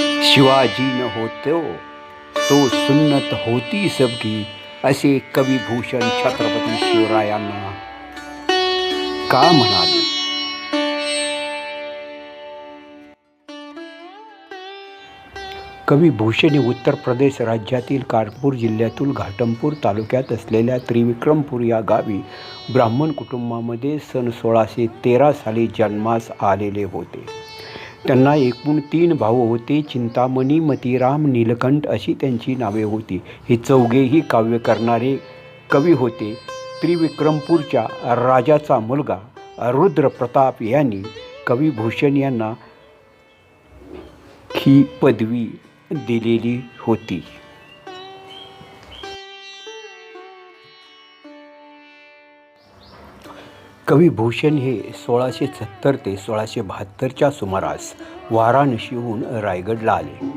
शिवाजी न होतो तो सुन्नत होती सबकी असे कविभूषण छत्रपती शिवरायांना. का म्हणाले? कवी भूषण हे उत्तर प्रदेश राज्यातील कानपूर जिल्ह्यातील घाटमपूर तालुक्यात असलेल्या त्रिविक्रमपूर या गावी ब्राह्मण कुटुंबामध्ये सन सोळाशे तेरा साली जन्मास आलेले होते. त्यांना एकूण तीन भाऊ होते चिंतामणी मतीराम नीलकंठ अशी त्यांची नावे होती. हे चौघेही काव्य करणारे कवी होते. त्रिविक्रमपूरच्या राजाचा मुलगा रुद्र प्रताप यांनी कविभूषण यांना ही पदवी दिलेली होती. कविभूषण हे सोळाशे सत्तर ते सोळाशे बहात्तरच्या सुमारास वाराणसीहून रायगडला आले.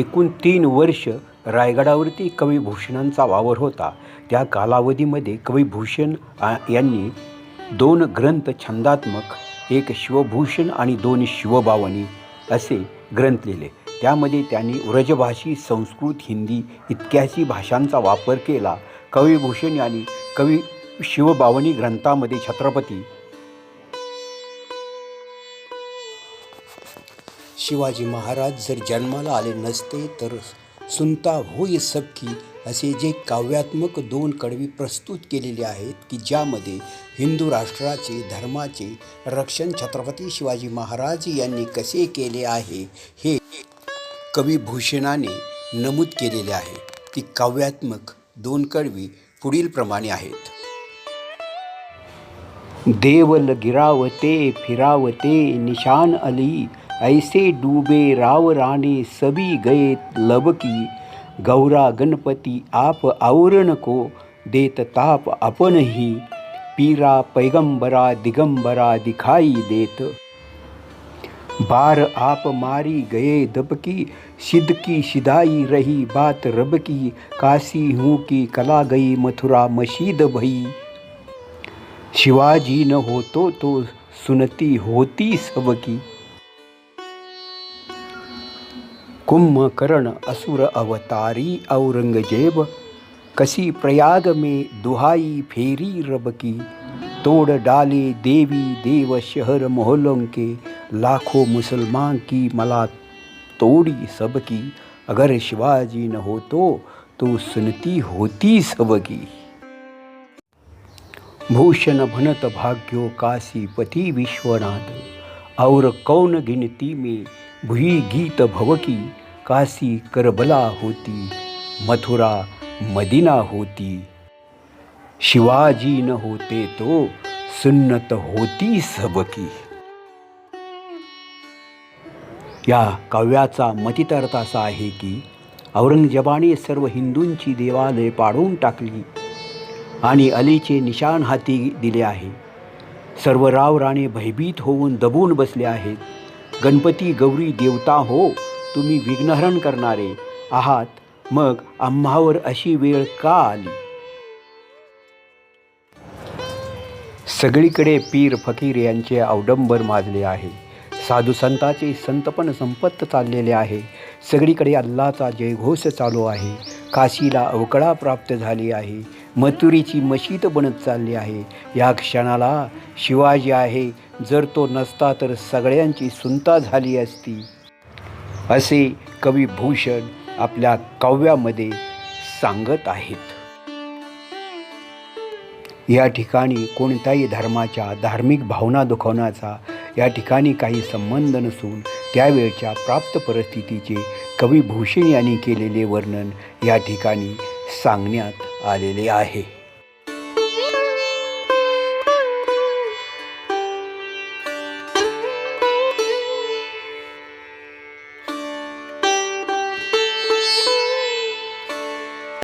एकूण तीन वर्ष रायगडावरती कविभूषणांचा वावर होता. त्या कालावधीमध्ये कविभूषण यांनी दोन ग्रंथ छंदात्मक एक शिवभूषण आणि दोन शिवबावनी असे ग्रंथ लिहिले. त्यामध्ये त्यांनी व्रजभाषी संस्कृत हिंदी इतक्याशी भाषांचा वापर केला. कविभूषण यांनी कवी शिवबावनी ग्रंथामध्ये छत्रपती शिवाजी महाराज जर जन्माला आले नसते तर सुनता होई सबकी असे जे काव्यात्मक दोन कडवी प्रस्तुत केलेले आहेत की ज्यामध्ये हिंदू राष्ट्राचे धर्माचे रक्षण छत्रपती शिवाजी महाराज यांनी कसे केले आहे हे कविभूषणाने नमूद केलेले आहे. ती काव्यात्मक दोन कडवी पुढील प्रमाणे आहेत. देवल गिरावते, फिरावते निशान अली। ऐसे डूबे राव राणे सभी गए लबकी गौरा गणपति आप आवरण को देत ताप अपन ही। पीरा पैगंबरा दिगंबरा दिखाई देत। बार आप मारी गए दबकी सिद्ध की सिदाई रही बात रब की। काशी हूँ की कला गई मथुरा मशीद भई। शिवाजी न होतो तो सुनती होती सबकी. कुंभकर्ण असुर अवतारी औरंगजेब कसी प्रयाग में दुहाई फेरी रब की तोड़ डाले देवी देव शहर मोहल्लों के लाखों मुसलमान की मला तोड़ी सबकी. अगर शिवाजी न हो तो तो सुनती होती सबकी. भूषण भनत भाग्यो कासी पती विश्वनाथ। और कौन गिनती में भुई गीत भवकी काशी करबला होती मथुरा मदिना होती। शिवाजी न होते तो सुन्नत होती सबकी। या काव्याचा मतितार्थ असा आहे की औरंगजेबाने सर्व हिंदूंची देवालय पाडून टाकली आणि अलीचे निशाण हाती दिले आहे. सर्व राव राणे भयभीत होऊन दबून बसले आहेत. गणपती गौरी देवता हो तुम्ही विघ्नहरण करणारे आहात. मग आम्हावर अशी वेळ का आली? सगळीकडे पीर फकीर यांचे अवडंबर माजले आहे. साधू संतांचे संतपण संपत्त चाललेले आहे. सगळीकडे अल्लाचा जयघोष चालू आहे. काशीला अवकळा प्राप्त झाली आहे. मथुरीची मशीद बनत चालली आहे. या क्षणाला शिवाजी आहे. जर तो नसता तर सगळ्यांची सुनता झाली असती. असे कवी भूषण आपल्या काव्यामध्ये सांगत आहेत. या ठिकाणी कोणत्याही धर्माच्या धार्मिक भावना दुखवण्याचा या ठिकाणी काही संबंध नसून त्यावेळच्या प्राप्त परिस्थितीचे कवी भूषण यांनी केलेले वर्णन या ठिकाणी सांगण्यात आलेली आहे.